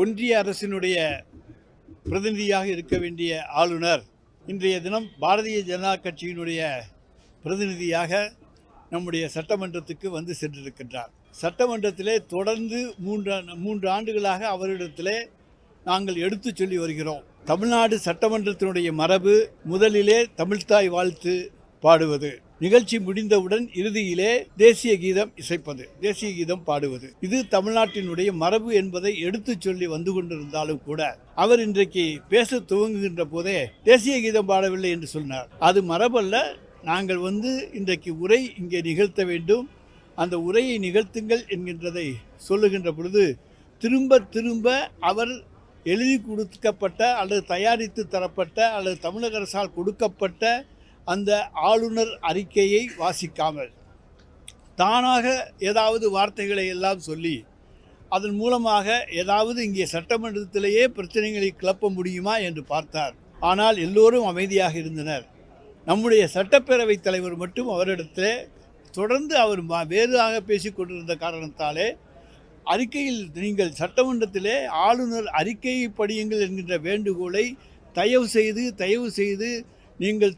ஒன்றிய அரசினுடைய பிரதிநிதியாக இருக்க வேண்டிய ஆளுநர் இன்றைய தினம் பாரதிய ஜனதா கட்சியினுடைய பிரதிநிதியாக நம்முடைய சட்டமன்றத்துக்கு வந்து சென்றிருக்கின்றார். சட்டமன்றத்திலே தொடர்ந்து மூன்று மூன்று ஆண்டுகளாக அவரிடத்திலே நாங்கள் எடுத்து சொல்லி வருகிறோம். தமிழ்நாடு சட்டமன்றத்தினுடைய மரபு முதலிலே தமிழ்தாய் வாழ்த்து பாடுவது. நிகழ்ச்சி முடிந்தவுடன் இறுதியிலே தேசிய கீதம் இசைப்பது தேசிய கீதம் பாடுவது. இது தமிழ்நாட்டினுடைய மரபு என்பதை எடுத்துச் சொல்லி வந்து கொண்டிருந்தாலும் கூட அவர் இன்றைக்கு பேச துவங்குகின்ற போதே தேசிய கீதம் பாடவில்லை என்று சொன்னார். அது மரபல்ல. நாங்கள் வந்து இன்றைக்கு உரை இங்கே நிகழ்த்த வேண்டும். அந்த உரையை நிகழ்த்துங்கள் என்கின்றதை சொல்லுகின்ற பொழுது திரும்ப திரும்ப அவர் எழுதி கொடுக்கப்பட்ட அல்லது தயாரித்து தரப்பட்ட அல்லது தமிழக அரசால் கொடுக்கப்பட்ட அந்த ஆளுநர் அறிக்கையை வாசிக்காமல் தானாக ஏதாவது வார்த்தைகளை எல்லாம் சொல்லி அதன் மூலமாக ஏதாவது இங்கே சட்டமன்றத்திலேயே பிரச்சனைகளை கிளப்ப முடியுமா என்று பார்த்தார். ஆனால் எல்லோரும் அமைதியாக இருந்தனர். நம்முடைய சட்டப்பேரவைத் தலைவர் மட்டும் அவரிடத்தில் தொடர்ந்து அவர் வேறாக பேசிக் கொண்டிருந்த காரணத்தாலே அறிக்கையில் நீங்கள் சட்டமன்றத்திலே ஆளுநர் அறிக்கையை படியுங்கள் என்கின்ற வேண்டுகோளை தயவு செய்து தயவு செய்து நீங்கள்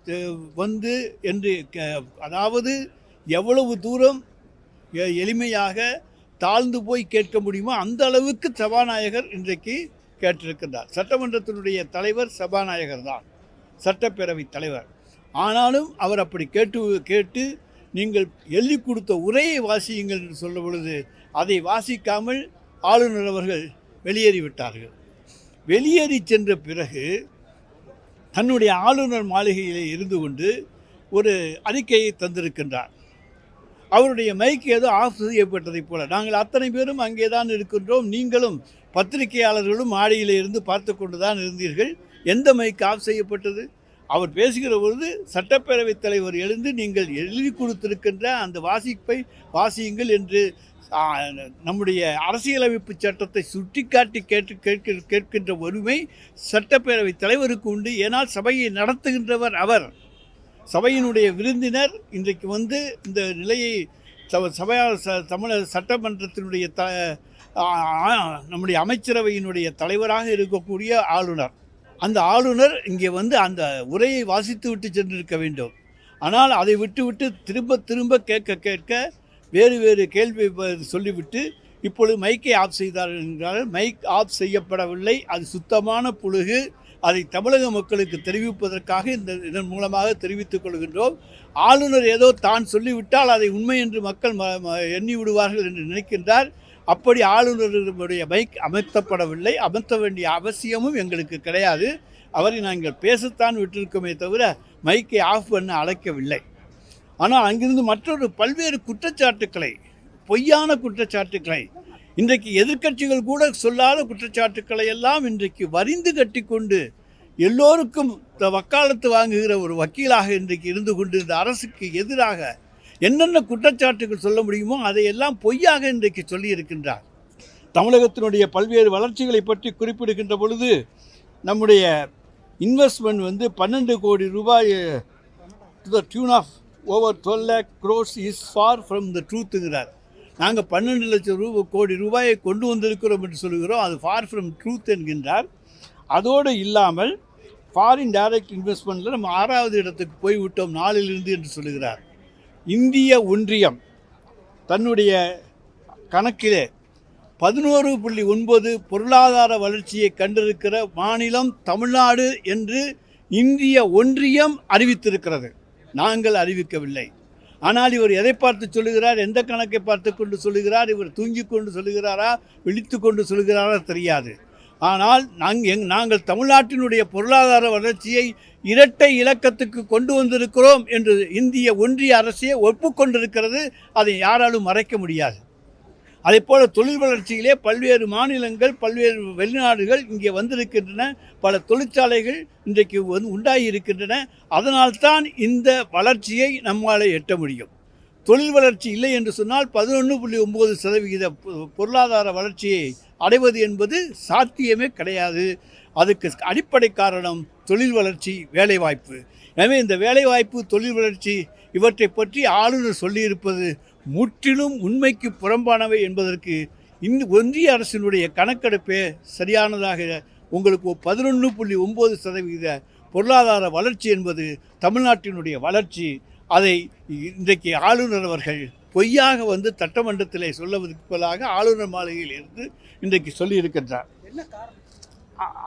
வந்து என்று அதாவது எவ்வளவு தூரம் எ- எளிமையாக தாழ்ந்து போய் கேட்க முடியுமோ அந்த அளவுக்கு சபாநாயகர் இன்றைக்கு கேட்டிருக்கின்றார். சட்டமன்றத்தினுடைய தலைவர் சபாநாயகர் தான் சட்டப்பேரவை தலைவர். ஆனாலும் அவர் அப்படி கேட்டு கேட்டு நீங்கள் எழுதி கொடுத்த உரையை வாசியுங்கள் என்று சொல்ல பொழுது அதை வாசிக்காமல் ஆளுநர் அவர்கள் வெளியேறிவிட்டார்கள். வெளியேறி சென்ற பிறகு தன்னுடைய ஆளுநர் மாளிகையிலே இருந்து கொண்டு ஒரு அறிக்கையை தந்திருக்கின்றார். அவருடைய மைக் ஏதோ ஆஃப் செய்யப்பட்டதைப் போல. நாங்கள் அத்தனை பேரும் அங்கே தான் இருக்கின்றோம். நீங்களும் பத்திரிகையாளர்களும் மாடியில் இருந்து பார்த்து கொண்டு தான் இருந்தீர்கள். எந்த மைக் ஆஃப் செய்யப்பட்டது? அவர் பேசுகிற பொழுது சட்டப்பேரவைத் தலைவர் எழுந்து நீங்கள் எழுதி கொடுத்திருக்கின்ற அந்த வாசிப்பை வாசியுங்கள் என்று நம்முடைய அரசியலமைப்பு சட்டத்தை சுட்டிக்காட்டி கேட்டு கேட்க கேட்கின்ற உரிமை சட்டப்பேரவைத் தலைவருக்கு உண்டு. ஏனால் சபையை நடத்துகின்றவர் அவர். சபையினுடைய விருந்தினர் இன்றைக்கு வந்து இந்த நிலையை சபையால் சபையார் ச தமிழக சட்டமன்றத்தினுடைய த நம்முடைய அமைச்சரவையினுடைய தலைவராக இருக்கக்கூடிய ஆளுநர். அந்த ஆளுநர் இங்கே வந்து அந்த உரையை வாசித்து விட்டு சென்றிருக்க வேண்டும். ஆனால் அதை விட்டுவிட்டு திரும்ப திரும்ப கேட்க கேட்க வேறு வேறு கேள்வி சொல்லிவிட்டு இப்பொழுது மைக்கை ஆஃப் செய்தார்கள் என்றால் மைக் ஆஃப் செய்யப்படவில்லை. அது சுத்தமான புழுகு. அதை தமிழக மக்களுக்கு தெரிவிப்பதற்காக இந்த இதன் மூலமாக தெரிவித்துக் கொள்கின்றோம். ஆளுநர் ஏதோ தான் சொல்லிவிட்டால் அதை உண்மை என்று மக்கள் ம எண்ணி விடுவார்கள் என்று நினைக்கின்றார். அப்படி ஆளுநருடைய மைக் அமர்த்தப்படவில்லை அமர்த்த வேண்டிய அவசியமும் எங்களுக்கு கிடையாது. அவரை நாங்கள் பேசத்தான் விட்டிருக்கோமே தவிர மைக்கை ஆஃப் பண்ண அழைக்கவில்லை. ஆனால் அங்கிருந்து மற்றொரு பல்வேறு குற்றச்சாட்டுக்களை பொய்யான குற்றச்சாட்டுக்களை இன்றைக்கு எதிர்க்கட்சிகள் கூட சொல்லாத குற்றச்சாட்டுக்களை எல்லாம் இன்றைக்கு வரிந்து கட்டிக்கொண்டு எல்லோருக்கும் இந்த வக்காலத்து வாங்குகிற ஒரு வக்கீலாக இன்றைக்கு இருந்து கொண்டு இந்த அரசுக்கு எதிராக என்னென்ன குற்றச்சாட்டுகள் சொல்ல முடியுமோ அதையெல்லாம் பொய்யாக இன்றைக்கு சொல்லியிருக்கின்றார். தமிழகத்தினுடைய பல்வேறு வளர்ச்சிகளை பற்றி குறிப்பிடுகின்ற பொழுது நம்முடைய இன்வெஸ்ட்மெண்ட் வந்து பன்னெண்டு கோடி ரூபாய் to the tune of over twelve lakh crores is far from the ட்ரூத்துங்கிறார் நாங்கள் பன்னெண்டு லட்சம் ரூபா கோடி ரூபாயை கொண்டு வந்திருக்கிறோம் என்று சொல்கிறோம் அது ஃபார் ஃப்ரம் ட்ரூத் என்கின்றார். அதோடு இல்லாமல் ஃபாரின் டைரக்ட் இன்வெஸ்ட்மெண்ட்டில் நம்ம ஆறாவது இடத்துக்கு போய்விட்டோம் நாளிலிருந்து என்று சொல்லுகிறார். இந்திய ஒன்றியம் தன்னுடைய கணக்கிலே பதினோரு புள்ளி ஒன்பது பொருளாதார வளர்ச்சியை கண்டிருக்கிற மாநிலம் தமிழ்நாடு என்று இந்திய ஒன்றியம் அறிவித்திருக்கிறது. நாங்கள் அறிவிக்கவில்லை. ஆனால் இவர் எதை பார்த்து சொல்லுகிறார்? எந்த கணக்கை பார்த்து கொண்டு சொல்லுகிறார்? இவர் தூங்கி கொண்டு சொல்லுகிறாரா? விழித்து கொண்டு சொல்லுகிறாரா தெரியாது. ஆனால் நாங்கள் எங் நாங்கள் தமிழ்நாட்டினுடைய பொருளாதார வளர்ச்சியை இரட்டை இலக்கத்துக்கு கொண்டு வந்திருக்கிறோம் என்று இந்திய ஒன்றிய அரசே ஒப்புக்கொண்டிருக்கிறது அதை யாராலும் மறைக்க முடியாது. அதே போல் தொழில் வளர்ச்சியிலே பல்வேறு மாநிலங்கள் பல்வேறு வெளிநாடுகள் இங்கே வந்திருக்கின்றன. பல தொழிற்சாலைகள் இன்றைக்கு வந்து உண்டாகி இருக்கின்றன அதனால்தான் இந்த வளர்ச்சியை நம்மால் எட்ட முடியும். தொழில் வளர்ச்சி இல்லை என்று சொன்னால் பதினொன்று புள்ளி ஒம்பது சதவிகித பொ- பொருளாதார வளர்ச்சியை அடைவது என்பது சாத்தியமே கிடையாது. அதுக்கு அடிப்படை காரணம் தொழில் வளர்ச்சி வேலைவாய்ப்பு. எனவே இந்த வேலைவாய்ப்பு தொழில் வளர்ச்சி இவற்றை பற்றி ஆளுநர் சொல்லியிருப்பது முற்றிலும் உண்மைக்கு புறம்பானவை என்பதற்கு இந்த ஒன்றிய அரசினுடைய கணக்கெடுப்பே சரியானதாக உங்களுக்கு பதினொன்று புள்ளி ஒம்பது சதவீத பொருளாதார வளர்ச்சி என்பது தமிழ்நாட்டினுடைய வளர்ச்சி. அதை இன்றைக்கு ஆளுநர் அவர்கள் பொய்யாக வந்து சட்டமன்றத்திலே சொல்லுவதற்கு பதிலாக ஆளுநர் மாளிகையில் இருந்து இன்றைக்கு சொல்லியிருக்கின்றார்.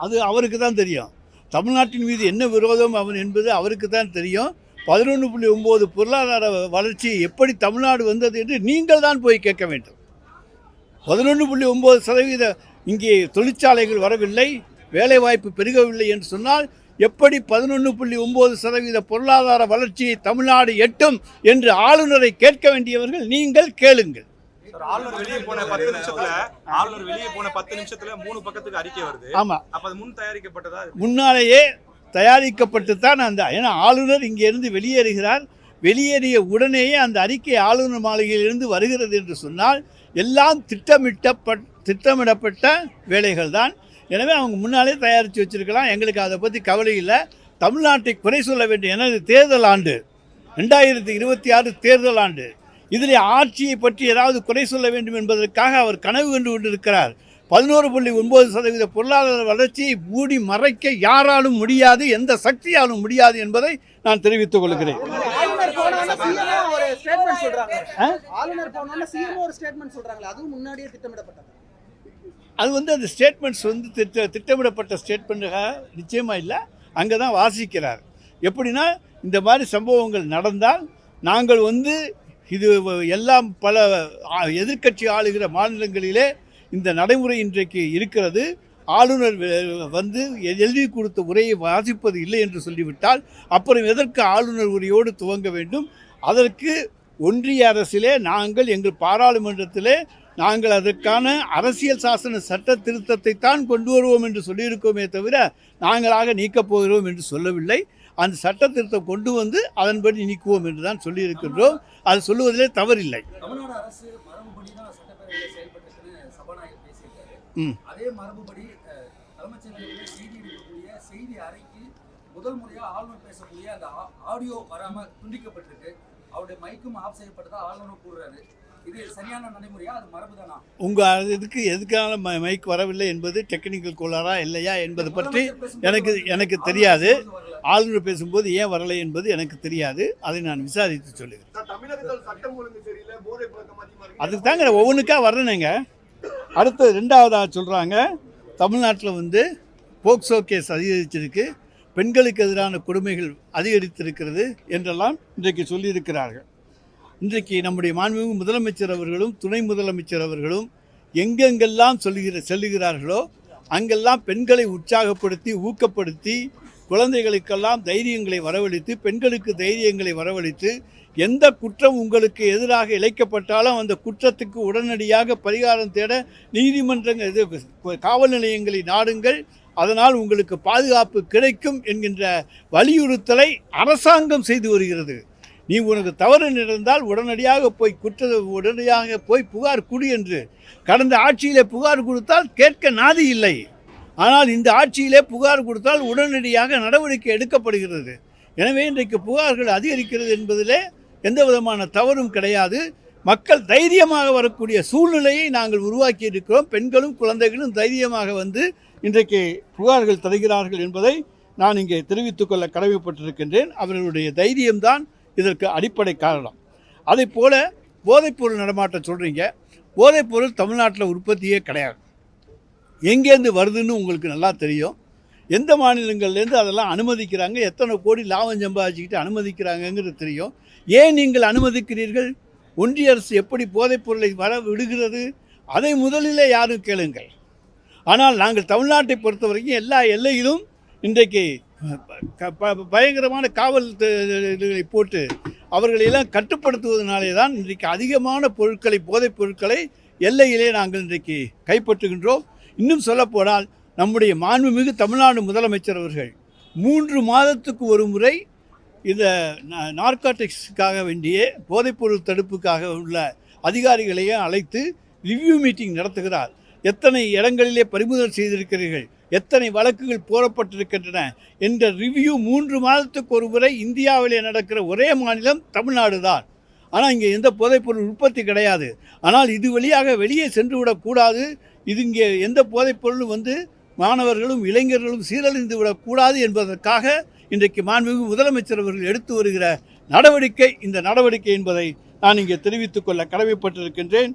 அது அவருக்கு தான் தெரியும். தமிழ்நாட்டின் மீது என்ன விரோதம் அவன் என்பது அவருக்கு தான் தெரியும். பதினொன்று புள்ளி ஒம்பது பொருளாதார வளர்ச்சி எப்படி தமிழ்நாடு வந்தது என்று நீங்கள் தான் போய் கேட்க வேண்டும். பதினொன்று புள்ளி ஒம்பது சதவீத இங்கே தொழிற்சாலைகள் வரவில்லை வேலைவாய்ப்பு பெருகவில்லை என்று சொன்னால் எப்படி பதினொன்று புள்ளி ஒம்பது சதவீத பொருளாதார வளர்ச்சியை தமிழ்நாடு எட்டும் என்று ஆளுநரை கேட்க வேண்டியவர்கள் நீங்கள் கேளுங்கள். ஆளுநர் வெளியே போன பத்து நிமிஷத்துல ஆளுநர் வெளியே போன பத்து நிமிஷத்துல மூணு பக்கத்துக்கு அறிக்கை வருது. ஆமாம் அப்ப அது முன் தயாரிக்கப்பட்டதா? முன்னாலேயே தயாரிக்கப்பட்டு தான் அந்த ஏன்னா ஆளுநர் இங்கேருந்து வெளியேறுகிறார். வெளியேறிய உடனேயே அந்த அறிக்கை ஆளுநர் மாளிகையிலிருந்து வருகிறது என்று சொன்னால் எல்லாம் திட்டமிட்டப்பட் திட்டமிடப்பட்ட வேலைகள் தான் எனவே அவங்க முன்னாலே தயாரித்து வச்சுருக்கலாம். எங்களுக்கு அதை பற்றி கவலை இல்லை. தமிழ்நாட்டை குறை சொல்ல வேண்டிய ஏன்னா இது தேர்தல் ஆண்டு ரெண்டாயிரத்தி இருபத்தி ஆறு தேர்தல் ஆண்டு இதில் ஆட்சியை பற்றி ஏதாவது குறை சொல்ல வேண்டும் என்பதற்காக அவர் கனவு கண்டு கொண்டிருக்கிறார். பதினோரு புள்ளி ஒன்பது சதவீத பொருளாதார வளர்ச்சியை மூடி மறைக்க யாராலும் முடியாது எந்த சக்தியாலும் முடியாது என்பதை நான் தெரிவித்துக் கொள்கிறேன். அது வந்து அந்த ஸ்டேட்மெண்ட்ஸ் வந்து திட்ட திட்டமிடப்பட்ட ஸ்டேட்மெண்ட்டாக நிச்சயமாக இல்லை அங்கே தான் வாசிக்கிறார். எப்படின்னா இந்த மாதிரி சம்பவங்கள் நடந்தால் நாங்கள் வந்து இது எல்லாம் பல எதிர்க்கட்சி ஆளுகிற மாநிலங்களிலே இந்த நடைமுறை இன்றைக்கு இருக்கிறது. ஆளுநர் வந்து எழுதி கொடுத்த உரையை வாசிப்பது இல்லை என்று சொல்லிவிட்டால் அப்புறம் எதற்கு ஆளுநர் உரையோடு துவங்க வேண்டும்? அதற்கு ஒன்றிய அரசிலே நாங்கள் எங்கள் பாராளுமன்றத்திலே நாங்கள் அதற்கான அரசியல் சாசன சட்ட திருத்தத்தை தான் கொண்டு வருவோம் என்று சொல்லியிருக்கோமே தவிர நாங்களாக நீக்கப் போகிறோம் என்று சொல்லவில்லை. அந்த சட்ட திருத்தம் கொண்டு வந்து அதன்படி நீக்குவோம் என்று தான் சொல்லியிருக்கின்றோம். அது சொல்லுவதிலே தவறில்லை தமிழ்நாடு அரசு மரபுபடி தான் சட்டப்பேரவையில் செயல்பட்டுச்சுன்னு சபாநாயகர் பேசியிருக்காரு ம். அதே மரபுபடி தலைமைச் செயலகத்தில் செய்தி எடுக்கக்கூடிய செய்தி அறைக்கு முதல் முறையா ஆளுநர் பேசக்கூடிய அந்த ஆடியோ வராம துண்டிக்கப்பட்டிருக்கு. அவருடைய மைக்கும் ஆஃப் செய்யப்பட்டதா ஆளுநர் கூறுறாரு. இது சரியான நடைமுறையா? அது மரபு தானா உங்கள் இதுக்கு எதுக்கான ம மைக் வரவில்லை என்பது டெக்னிக்கல் கோளாறா இல்லையா என்பது பற்றி எனக்கு எனக்கு தெரியாது. ஆளுநர் பேசும்போது ஏன் வரலை என்பது எனக்கு தெரியாது. அதை நான் விசாரித்து சொல்லுகிறேன். அதுக்கு தாங்க ஒவ்வொன்றுக்கா வர்றேனுங்க அடுத்து ரெண்டாவதாக சொல்கிறாங்க தமிழ்நாட்டில் வந்து போக்சோ கேஸ் அதிகரிச்சிருக்கு பெண்களுக்கு எதிரான கொடுமைகள் அதிகரித்திருக்கிறது என்றெல்லாம் இன்றைக்கு சொல்லியிருக்கிறார்கள். இன்றைக்கு நம்முடைய மாண்புமிகு முதலமைச்சர் அவர்களும் துணை முதலமைச்சர் அவர்களும் எங்கெங்கெல்லாம் சொல்லுகிற செல்லுகிறார்களோ அங்கெல்லாம் பெண்களை உற்சாகப்படுத்தி ஊக்கப்படுத்தி குழந்தைகளுக்கெல்லாம் தைரியங்களை வரவழைத்து பெண்களுக்கு தைரியங்களை வரவழைத்து எந்த குற்றம் உங்களுக்கு எதிராக இழைக்கப்பட்டாலும் அந்த குற்றத்துக்கு உடனடியாக பரிகாரம் தேட நீதிமன்றங்கள் இது காவல் நிலையங்களை நாடுங்கள். அதனால் உங்களுக்கு பாதுகாப்பு கிடைக்கும் என்கின்ற வலியுறுத்தலை அரசாங்கம் செய்து வருகிறது. நீ உனக்கு தவறு நடந்தால் உடனடியாக போய் குற்ற உடனடியாக போய் புகார் குடி என்று. கடந்த ஆட்சியிலே புகார் கொடுத்தால் கேட்க நாதி இல்லை. ஆனால் இந்த ஆட்சியிலே புகார் கொடுத்தால் உடனடியாக நடவடிக்கை எடுக்கப்படுகிறது. எனவே இன்றைக்கு புகார்கள் அதிகரிக்கிறது என்பதிலே எந்த விதமான தவறும் கிடையாது. மக்கள் தைரியமாக வரக்கூடிய சூழ்நிலையை நாங்கள் உருவாக்கி இருக்கிறோம் பெண்களும் குழந்தைகளும் தைரியமாக வந்து இன்றைக்கு புகார்கள் தருகிறார்கள் என்பதை நான் இங்கே தெரிவித்துக் கொள்ள கடமைப்பட்டிருக்கின்றேன். அவர்களுடைய தைரியம்தான் இதற்கு அடிப்படை காரணம். அதே போல போதைப்பொருள் நடமாட்டம் சொல்கிறீங்க போதைப்பொருள் தமிழ்நாட்டில் உற்பத்தியே கிடையாது. எங்கேருந்து வருதுன்னு உங்களுக்கு நல்லா தெரியும். எந்த மாநிலங்கள்லேருந்து அதெல்லாம் அனுமதிக்கிறாங்க? எத்தனை கோடி லாபம் சம்பாதிச்சுக்கிட்டு அனுமதிக்கிறாங்கங்கிறது தெரியும். ஏன் நீங்கள் அனுமதிக்கிறீர்கள்? ஒன்றிய அரசு எப்படி போதைப் பொருளை வர விடுகிறது? அதை முதலிலே யாரும் கேளுங்கள். ஆனால் நாங்கள் தமிழ்நாட்டை பொறுத்த வரைக்கும் எல்லா எல்லையிலும் இன்றைக்கு ப- பயங்கரமான காவல் இதுகளை போட்டு அவர்களையெல்லாம் கட்டுப்படுத்துவதனாலே தான் இன்றைக்கு அதிகமான பொருட்களை போதைப் பொருட்களை எல்லையிலே நாங்கள் இன்றைக்கு கைப்பற்றுகின்றோம். இன்னும் சொல்லப்போனால் நம்முடைய மாண்புமிகு தமிழ்நாடு முதலமைச்சர் அவர்கள் மூன்று மாதத்துக்கு ஒரு முறை இந்த நார்காட்டிக்ஸுக்காக வேண்டிய போதைப்பொருள் தடுப்புக்காக உள்ள அதிகாரிகளையும் அழைத்து ரிவ்யூ மீட்டிங் நடத்துகிறார். எத்தனை இடங்களிலே பறிமுதல் செய்திருக்கிறீர்கள்? எத்தனை வழக்குகள் போடப்பட்டிருக்கின்றன? என்ற ரிவ்யூ மூன்று மாதத்துக்கு ஒரு முறை இந்தியாவிலே நடக்கிற ஒரே மாநிலம் தமிழ்நாடு தான். ஆனால் இங்கே எந்த போதைப்பொருள் உற்பத்தி கிடையாது. ஆனால் இது வழியாக வெளியே சென்று விடக்கூடாது இது இங்கே எந்த போதைப்பொருளும் வந்து மாணவர்களும் இளைஞர்களும் சீரழிந்து விடக்கூடாது என்பதற்காக இன்றைக்கு மாண்புமிகு முதலமைச்சர் அவர்கள் எடுத்து வருகிற நடவடிக்கை இந்த நடவடிக்கை என்பதை நான் இங்கே தெரிவித்துக் கொள்ள கடமைப்பட்டிருக்கின்றேன்.